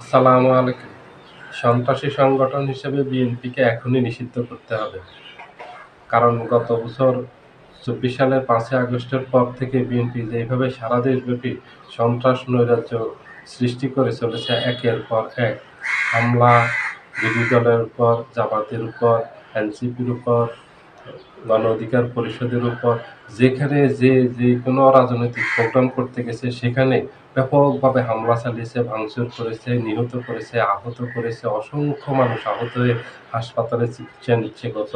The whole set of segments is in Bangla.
আসসালামু আলাইকুম। সন্ত্রাসী সংগঠন হিসেবে বিএনপিকে এখনই নিষিদ্ধ করতে হবে। কারণ গত বছর চব্বিশ সালের পাঁচই আগস্টের পর থেকে বিএনপি যেভাবে সারা দেশব্যাপী সন্ত্রাস নৈরাজ্য সৃষ্টি করে চলেছে, একের পর এক হামলা, বিরোধী দলের উপর, জামাতের উপর, এনসিপির উপর গণ অধিকার পরিষদের উপর, যেখানে যে যে কোনো রাজনৈতিক প্রোগ্রাম করতে গেছে, সেখানে ব্যাপকভাবে হামলা চালিয়েছে, ভাঙচুর করেছে, নিহত করেছে, আহত করেছে, অসংখ্য মানুষ আহত হয়ে হাসপাতালে চিকিৎসা নিচ্ছে গত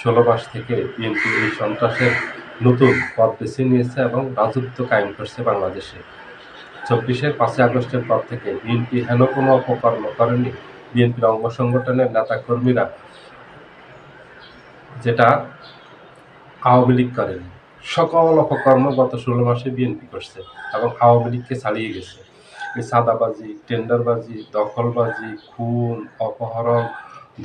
ষোলো মাস থেকে বিএনপি এই সন্ত্রাসের নতুন পথ বেছে নিয়েছে এবং রাজত্ব কায়েম করছে বাংলাদেশে। চব্বিশের পাঁচই আগস্টের পর থেকে বিএনপি হেন কোনো অপকর্ম করেনি। বিএনপির অঙ্গ সংগঠনের নেতাকর্মীরা যেটা আওয়ামী লীগ করেনি। সকল অপকর্ম গত ষোলো মাসে বিএনপি করছে এবং আওয়ামী লীগকে চালিয়ে গেছে। এই সাদাবাজি টেন্ডারবাজি, দখলবাজি, খুন, অপহরণ,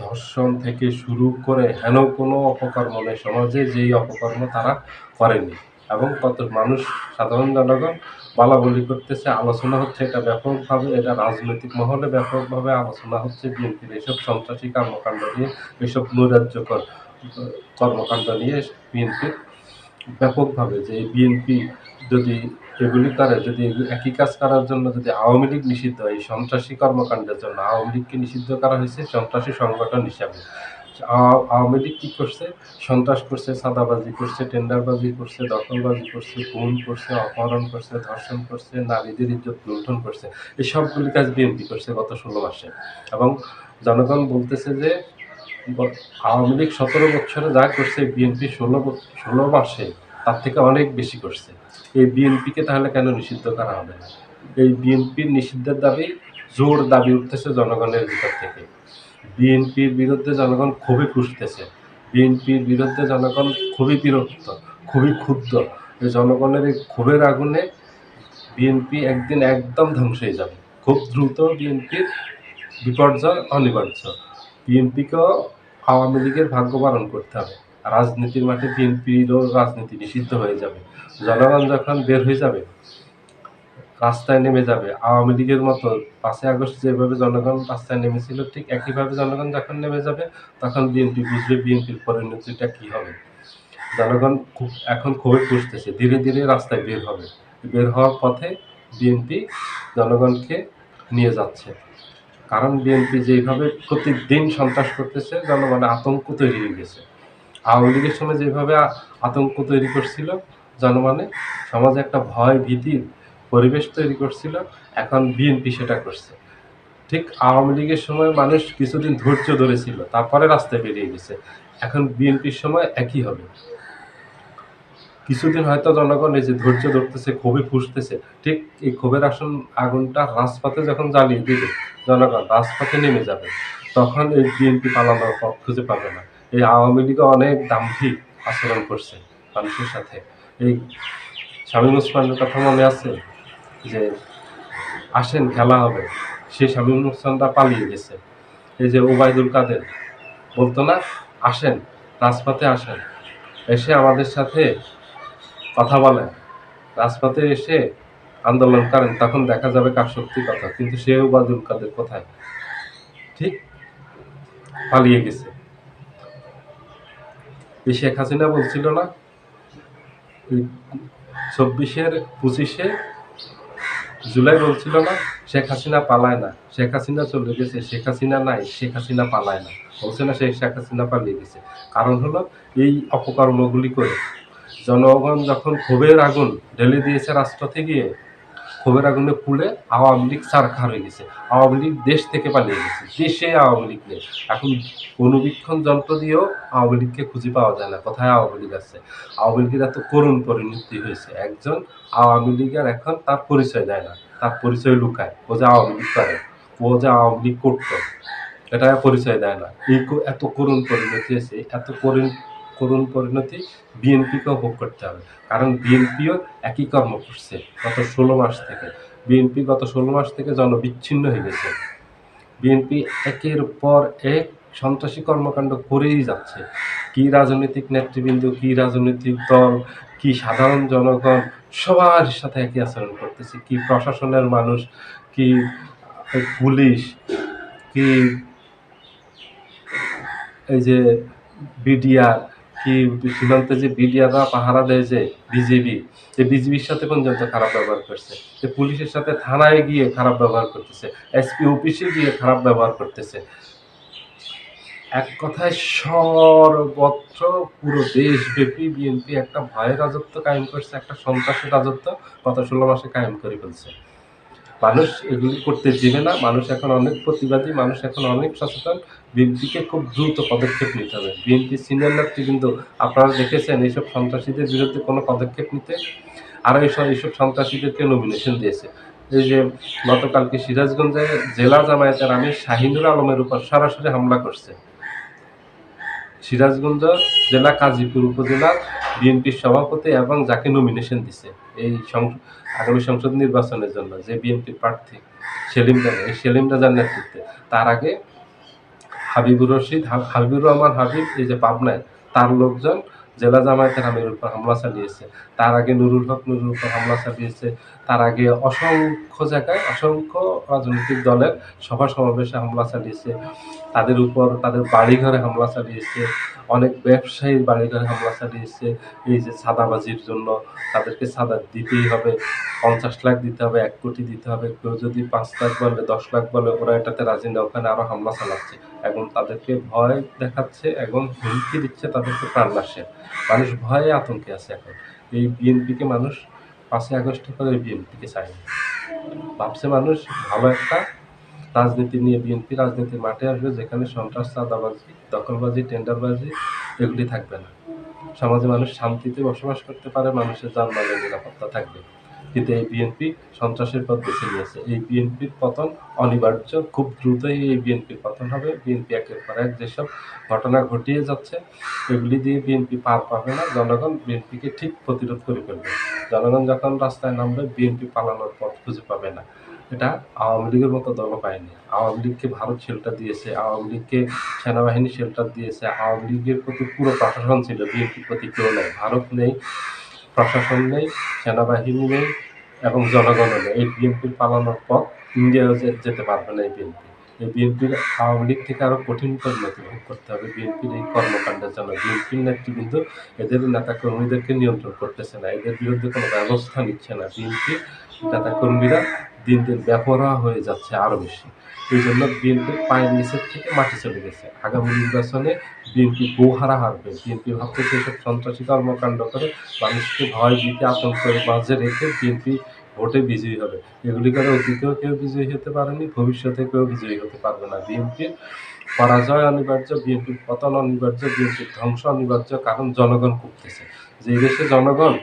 ধর্ষণ থেকে শুরু করে হেন কোনো অপকর্ম নেই সমাজে, যেই অপকর্ম তারা করেনি। এবং কত মানুষ, সাধারণ জনগণ বলা বলি করতেছে, আলোচনা হচ্ছে এটা ব্যাপকভাবে, এটা রাজনৈতিক মহলে ব্যাপকভাবে আলোচনা হচ্ছে বিএনপির এইসব সন্ত্রাসী কর্মকাণ্ড নিয়ে, এইসব নৈরাজ্যকর কর্মকাণ্ড নিয়ে বিএনপির ব্যাপকভাবে যে বিএনপি যদি এগুলি করে, যদি একই কাজ করার জন্য যদি আওয়ামী লীগ নিষিদ্ধ হয়, এই সন্ত্রাসী কর্মকাণ্ডের জন্য আওয়ামী লীগকে নিষিদ্ধ করা হয়েছে সন্ত্রাসী সংগঠন হিসাবে। আওয়ামী লীগ কী করছে? সন্ত্রাস করছে সাদাবাজি করছে, টেন্ডারবাজি করছে, দখলবাজি করছে, খুন করছে, অপহরণ করছে, ধর্ষণ করছে, নারীদের ইজ্জত লুণ্ঠন করছে। এই সবগুলি কাজ বিএনপি করছে গত ষোলো মাসে। এবং জনগণ বলতেছে যে আওয়ামী লীগ সতেরো বছরে যা করছে, বিএনপি ষোলো ষোলো মাসে তার থেকে অনেক বেশি করছে। এই বিএনপিকে তাহলে কেন নিষিদ্ধ করা হবে না? এই বিএনপির নিষিদ্ধের দাবি জোর দাবি উঠতেছে জনগণের ভিতর থেকে। বিএনপির বিরুদ্ধে জনগণ খুবই খুঁজতেছে। বিএনপির বিরুদ্ধে জনগণ খুবই বিরক্ত, খুবই ক্ষুব্ধ। এই জনগণের এই ক্ষোভের আগুনে বিএনপি একদিন একদম ধ্বংস হয়ে যাবে। খুব দ্রুত বিএনপির বিপর্যয় অনিবার্য। বিএনপিকেও আওয়ামী লীগের ভাগ্য পালন করতে হবে। রাজনীতির মাঠে বিএনপিরও রাজনীতি নিষিদ্ধ হয়ে যাবে। জনগণ যখন বের হয়ে যাবে। রাস্তায় নেমে যাবে। আওয়ামী লীগের মতো পাঁচই আগস্ট যেভাবে জনগণ রাস্তায় নেমেছিল, ঠিক একইভাবে জনগণ যখন নেমে যাবে, তখন বিএনপি বুঝবে বিএনপির পরিণতিটা কী হবে। জনগণ খুব, এখন খুবই খুঁজতেছে ধীরে ধীরে রাস্তায় বের হবে। বের হওয়ার পথে বিএনপি জনগণকে নিয়ে যাচ্ছে। কারণ বিএনপি যেভাবে প্রতিদিন সন্ত্রাস করতেছে, জনগণে আতঙ্ক তৈরি হয়ে গেছে। আওয়ামী লীগের সময় যেভাবে আতঙ্ক তৈরি করছিল জনমনে সমাজে একটা ভয় ভীতির পরিবেশ তৈরি করছিল, এখন বিএনপি সেটা করছে। ঠিক আওয়ামী লীগের সময় মানুষ কিছুদিন ধৈর্য ধরেছিল, তারপরে রাস্তায় বেরিয়ে গেছে। এখন বিএনপির সময় একই হবে। কিছুদিন হয়তো জনগণ এই যে ধৈর্য ধরতেছে, ক্ষোভে ফুসতেছে, ঠিক এই ক্ষোভের আসন আগুনটা রাজপথে যখন জ্বালিয়ে দিবে, জনগণ রাজপথে নেমে যাবে, তখন এই বিএনপি পালানোর পথ খুঁজে পাবে না। এই আওয়ামী লীগ অনেক দাম্ভিক আচরণ করছে মানুষের সাথে। এই শামীম ওসমানের কথা মনে আছে যে, আসেন, খেলা হবে, সে শামীম ওসমানটা পালিয়ে গেছে। এই যে ওবায়দুল কাদের, বলতো না, আসেন, রাজপথে আসেন, এসে আমাদের সাথে কথা বলেন রাজপথে এসে আন্দোলন করেন, তখন দেখা যাবে কার শক্তি কথা কিন্তু সেও বাদুল কাদের কোথায়? ঠিক পালিয়ে গেছে। শেখ হাসিনা বলছিল না চব্বিশের পঁচিশে জুলাই বলছিল না, শেখ হাসিনা পালায় না, শেখ হাসিনা চলে গেছে, শেখ হাসিনা নাই, শেখ হাসিনা পালায় না। বলছে না সেই শেখ হাসিনা পালিয়ে গেছে। কারণ হলো এই অপকর্মগুলি করে জনগণ যখন ক্ষোভের আগুন ঢেলে দিয়েছে রাজপথে গিয়ে ক্ষোভের আগুনে পুড়ে আওয়ামী লীগ সারখার হয়ে গেছে। আওয়ামী লীগ দেশ থেকে পালিয়ে গেছে। দেশে আওয়ামী লীগ নেই। এখন অনুবীক্ষণ যন্ত্র দিয়েও আওয়ামী লীগকে খুঁজে পাওয়া যায় না। কোথায় আওয়ামী লীগ আছে? আওয়ামী লীগের এত করুণ পরিণতি হয়েছে। একজন আওয়ামী লীগের এখন তার পরিচয় দেয় না। তার পরিচয় লুকায়। ও যে আওয়ামী লীগ করে, ও যে আওয়ামী লীগ করতো এটা পরিচয় দেয় না। এই এত করুণ পরিণতি হয়েছে, এত করুণ করুণ পরিণতি বিএনপিকেও ভোগ করতে হবে। কারণ বিএনপিও একই কর্ম করছে গত ষোলো মাস থেকে। বিএনপি গত ষোলো মাস থেকে জনবিচ্ছিন্ন হয়ে গেছে। বিএনপি একের পর এক সন্ত্রাসী কর্মকাণ্ড করেই যাচ্ছে। কি রাজনৈতিক নেতৃবৃন্দ, কি রাজনৈতিক দল, কি সাধারণ জনগণ সবার সাথে একই আচরণ করতেছে। কি প্রশাসনের মানুষ, কি পুলিশ, কি এই যে বিডিআর কি সীমান্তে যে বিডিআররা পাহারা দেয় যে বিজেপি যে বিজেপির সাথে পর্যন্ত খারাপ ব্যবহার করছে? যে পুলিশের সাথে থানায় গিয়ে খারাপ ব্যবহার করতেছে, এসপি অফিসে গিয়ে খারাপ ব্যবহার করতেছে। এক কথায় সর্বত্র পুরো দেশব্যাপী বিএনপি একটা ভয়ের রাজত্ব কায়েম করছে, একটা সন্ত্রাসের রাজত্ব গত ষোলো মাসে কায়েম করে ফেলছে। মানুষ এগুলি করতে দিবে না, মানুষ এখন অনেক প্রতিবাদী, মানুষ এখন অনেক সচেতন। বিএনপিকে খুব দ্রুত পদক্ষেপ নিতে হবে। বিএনপি সিনিয়র নেত্রী কিন্তু আপনারা দেখেছেন এইসব সন্ত্রাসীদের বিরুদ্ধে কোনো পদক্ষেপ নিতে? আর এইসব এইসব সন্ত্রাসীদেরকে নমিনেশন দিয়েছে? এই যে গতকালকে সিরাজগঞ্জে জেলা জামায়াতের আমি শাহিনুর আলমের উপর সরাসরি হামলা করছে। সিরাজগঞ্জ জেলা, কাজীপুর উপজেলার বিএনপির সভাপতি এবং যাকে নমিনেশন দিছে। এই আগামী সংসদ নির্বাচনের জন্য যে বিএনপির প্রার্থী সেলিম রাজা এই সেলিম রাজার নেতৃত্বে। তার আগে হাবিবুর রশিদ, হাবিবুর রহমান হাবিব, এই যে পাবনায়, তার লোকজন জেলা জামায়াতের আমির উপর হামলা চালিয়েছে। তার আগে নুরুল হক, নুরুল উপর হামলা চালিয়েছে। তার আগে অসংখ্য জায়গায়, অসংখ্য রাজনৈতিক দলের সভা সমাবেশে হামলা চালিয়েছে। তাদের উপর তাদের বাড়িঘরে হামলা চালিয়েছে। অনেক ব্যবসায়ীর বাড়িঘরে হামলা চালিয়েছে। এই যে সাদাবাজির জন্য তাদেরকে সাদা দিতেই হবে। পঞ্চাশ লাখ দিতে হবে, এক কোটি দিতে হবে। কেউ যদি পাঁচ লাখ বলে দশ লাখ বলে ওরা এটাতে রাজি না। ওখানে আরও হামলা চালাচ্ছে। এবং তাদেরকে ভয় দেখাচ্ছে এবং হুমকি দিচ্ছে তাদেরকে প্রাণনাশে মানুষ ভয়ে আতঙ্কে আছে এখন। এই বিএনপিকে মানুষ পাঁচই আগস্ট করে বিএনপিকে চায় না। ভাবছে মানুষ ভালো একটা রাজনীতি নিয়ে বিএনপি রাজনীতির মাঠে আসবে, যেখানে সন্ত্রাস, চাঁদাবাজি, দখলবাজি, টেন্ডারবাজি এগুলি থাকবে না। সমাজে মানুষ শান্তিতে বসবাস করতে পারে, মানুষের যানবাহনের নিরাপত্তা থাকবে। কিন্তু এই বিএনপি সন্ত্রাসের পথ বেছে নিয়েছে। এই বিএনপির পতন অনিবার্য। খুব দ্রুতই এই বিএনপির পতন হবে। বিএনপি একের পর এক যেসব ঘটনা ঘটিয়ে যাচ্ছে, এগুলি দিয়ে বিএনপি পার পাবে না। জনগণ বিএনপিকে ঠিক প্রতিরোধ করে ফেলবে। জনগণ যখন রাস্তায় নামবে, বিএনপি পালানোর পথ খুঁজে পাবে না। এটা আওয়ামী লীগের মতো দল পায়নি আওয়ামী লীগকে ভারত শেল্টার দিয়েছে, আওয়ামী লীগকে সেনাবাহিনী শেল্টার দিয়েছে। আওয়ামী লীগের প্রতি পুরো প্রশাসন ছিল, বিএনপির প্রতি কেউ নেই। ভারত নেই। প্রশাসন নেই, সেনাবাহিনী নেই এবং জনগণও নেই। এই বিএনপির পালানোর পথ ইন্ডিয়াও যেতে পারবে না এই বিএনপি। এই বিএনপির আওয়ামী লীগ থেকে আরও কঠিন পরিণতি ভোগ করতে হবে। বিএনপির এই কর্মকাণ্ডের জন্য বিএনপির নেতৃবৃন্দ এদের নেতা কর্মীদেরকে নিয়ন্ত্রণ করতেছে না, এদের বিরুদ্ধে কোনো ব্যবস্থা নিচ্ছে না। বিএনপি নেতা কর্মীরা দিন দিন বেপরোয়া হয়ে যাচ্ছে আরও বেশি। এই জন্য বিএনপির পায়ের নিচের থেকে মাটি চলে গেছে। আগামী নির্বাচনে বিএনপি গোহারা হারবে। বিএনপি ভাবতেছে এসব সন্ত্রাসী কর্মকাণ্ড করে মানুষকে ভয় দিতে, আতঙ্কের মাঝে রেখে বিএনপি ভোটে বিজয়ী হবে। এগুলি করে অতীতেও কেউ বিজয়ী হতে পারেনি, ভবিষ্যতে কেউ বিজয়ী হতে পারবে না। বিএনপির পরাজয় অনিবার্য, বিএনপির পতন অনিবার্য, বিএনপির ধ্বংস অনিবার্য, কারণ জনগণ করতেছে যে দেশে জনগণ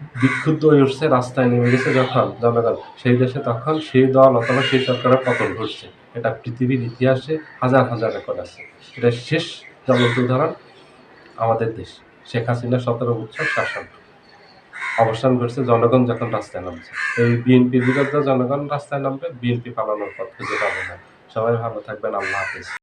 বিক্ষুব্ধ হয়ে উঠছে, রাস্তায় নেমে গেছে যখন, জনগণ। সেই দেশে তখন সেই দল অথবা সেই সরকারের পতন ঘটছে। এটা পৃথিবীর ইতিহাসে হাজার হাজার রেকর্ড আছে। এটা শেষ জ্বলন্ত উদাহরণ আমাদের দেশ। শেখ হাসিনা সতেরো বছর শাসন। অবসান ঘটছে, জনগণ যখন রাস্তায় নামছে। এই বিএনপির বিরুদ্ধে জনগণ রাস্তায় নামবে, বিএনপি পালানোর পথ খুঁজে পাবে না। সবাই ভালো থাকবেন, আল্লাহ হাফিজ।